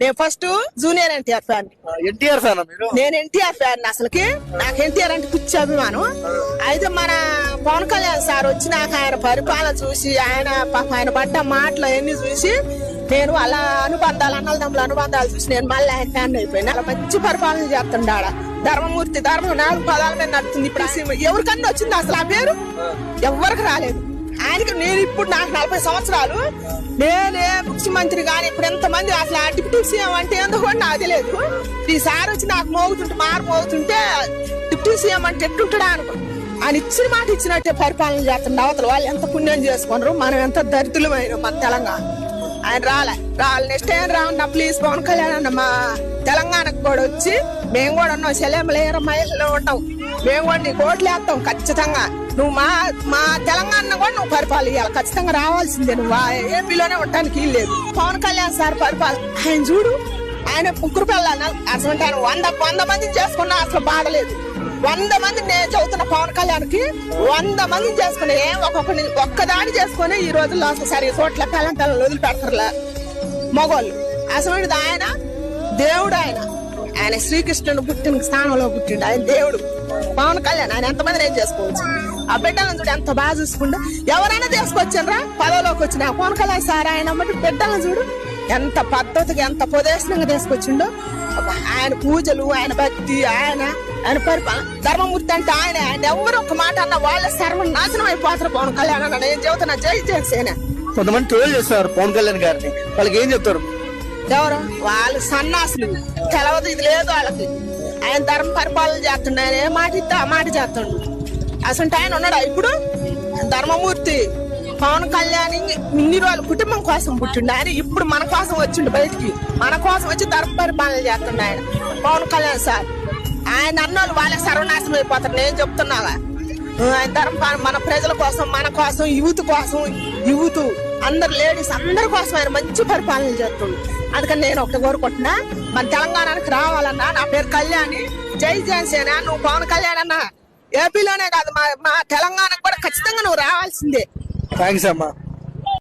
నేను first junior NTR fan NTR fan నేను NTR fan అసలుకి. నాకు ఎన్టీఆర్ అంటే పిచ్చి అభిమానం. అయితే మన పవన్ కళ్యాణ్ సార్ వచ్చి నాకు ఆయన పరిపాలన చూసి ఆయన ఆయన పడ్డ మాటలు అవన్నీ చూసి నేను అలా అనుబంధాలు అన్నదమ్ముల అనుబంధాలు చూసి నేను మళ్ళీ ఆయన ఫ్యాన్ అయిపోయినా. అలా మంచి పరిపాలన చేస్తుండాడ ధర్మమూర్తి ధర్మం నాలుగు పదాల మీద నడుతుంది ఇప్పుడు ఎవరికన్నా వచ్చింది అసలు ఆ పేరు? ఎవరికి రాలేదు. ఆయనకి నేను ఇప్పుడు నాకు నలభై సంవత్సరాలు. నేనే ముఖ్యమంత్రి కానీ ఇప్పుడు ఎంతమంది అసలు ఆ డిప్యూటీ సీఎం అంటే ఎందుకు కూడా నాకు తెలియదు. ఈసారి వచ్చి నాకు మోగుతుంటే మారు మోగుతుంటే డిప్యూటీ సీఎం అంటే ఎట్టుంటాడా అనుకో. ఆయన ఇచ్చిన మాట ఇచ్చినట్టే పరిపాలన చేస్తుండే. అవతల వాళ్ళు ఎంత పుణ్యం చేసుకున్నారు మనం ఎంత దరిద్రులమైన మన తెలంగాణ. ఆయన రాలే. రాలే. నెక్స్ట్ ఏం రావన్నా ప్లీజ్ పవన్ కళ్యాణ్ అన్న మా తెలంగాణకు కూడా వచ్చి మేము కూడా ఉన్నాం. సెలెంలేర మహిళలో ఉంటాం. మేము కూడా నీకు ఓట్లు వేస్తాం ఖచ్చితంగా. నువ్వు మా మా తెలంగాణ కూడా నువ్వు పరిపాలన ఇవ్వాలి ఖచ్చితంగా రావాల్సిందే నువ్వు. ఏపీలోనే ఉండటానికి లేదు. పవన్ కళ్యాణ్ సార్ పరిపాలన ఆయన చూడు ఆయన ముగ్గురు పిల్లలు అసలు ఆయన వంద వంద మంది చేసుకున్నా అసలు బాధలేదు వంద మంది నేను చదువుతున్న పవన్ కళ్యాణ్కి వంద మంది చేసుకుని ఏం ఒక్కొక్కరిని ఒక్కదాని చేసుకుని ఈ రోజుల్లో అసలు సరే చోట్ల పిల్లల పిల్లలు వదిలిపెడతారులే. మగోళ్ళు. అసలు ఆయన దేవుడు ఆయన. ఆయన శ్రీకృష్ణుడు పుట్టిన స్థానంలో పుట్టిండు. ఆయన దేవుడు. పవన్ కళ్యాణ్ ఆయన ఎంతమంది ఏం చేసుకోవచ్చు? ఆ బిడ్డలను చూడు ఎంత బాగా చూసుకుంటూ ఎవరైనా తీసుకొచ్చారా పదవిలోకి వచ్చిన పవన్ కళ్యాణ్ సార్ ఆయన అమ్మటి బిడ్డలను చూడు. ఎంత పద్ధతిగా ఎంత ప్రదేశంగా తీసుకొచ్చిండో. ఆయన పూజలు ఆయన భక్తి ఆయన ఆయన పరిపాలన ధర్మమూర్తి అంటే ఆయన. ఆయన ఎవరు ఒక మాట అన్న వాళ్ళ సర్వం నాశనం అయిపోతారు పవన్ కళ్యాణ్ అన్న నేను చెబుతున్నా జై జనసేన. కొంతమంది ట్రోల్ చేస్తున్నారు పవన్ కళ్యాణ్ గారిని. వాళ్ళకి ఏం చెప్తారు? ఎవరు? వాళ్ళు సన్నాసులు. తెలవదు ఇది లేదు వాళ్ళకి. ఆయన ధర్మ పరిపాలన చేస్తుండే ఆయన ఏ మాట ఇస్తే ఆ మాట చేస్తుండు. అసలు ఆయన ఉన్నాడా ఇప్పుడు? ధర్మమూర్తి. పవన్ కళ్యాణ్ ఇన్ని రోజులు కుటుంబం కోసం పుట్టిండు. ఆయన ఇప్పుడు మన కోసం వచ్చిండు బయటికి. మన కోసం వచ్చి ధర్మ పరిపాలన చేస్తుండే ఆయన. పవన్ కళ్యాణ్ సార్. ఆయన అన్నోళ్ళు వాళ్ళే సర్వనాశనం అయిపోతారు. నేను చెప్తున్నాగా. ఆయన ధర్మ మన ప్రజల కోసం మన కోసం యూత్ కోసం యూత్ అందరు లేడీస్ అందరి కోసం ఆయన మంచి పరిపాలన చేస్తుంది అందుకని నేను ఒకటి కోరుకుంటున్నా మన తెలంగాణకి రావాలన్నా నా పేరు కళ్యాణి. జై జనసేన నువ్వు పవన్ కళ్యాణ్ అన్న. ఏపీలోనే కాదు మా మా తెలంగాణకు కూడా ఖచ్చితంగా నువ్వు రావాల్సిందే. థ్యాంక్స్ అమ్మా.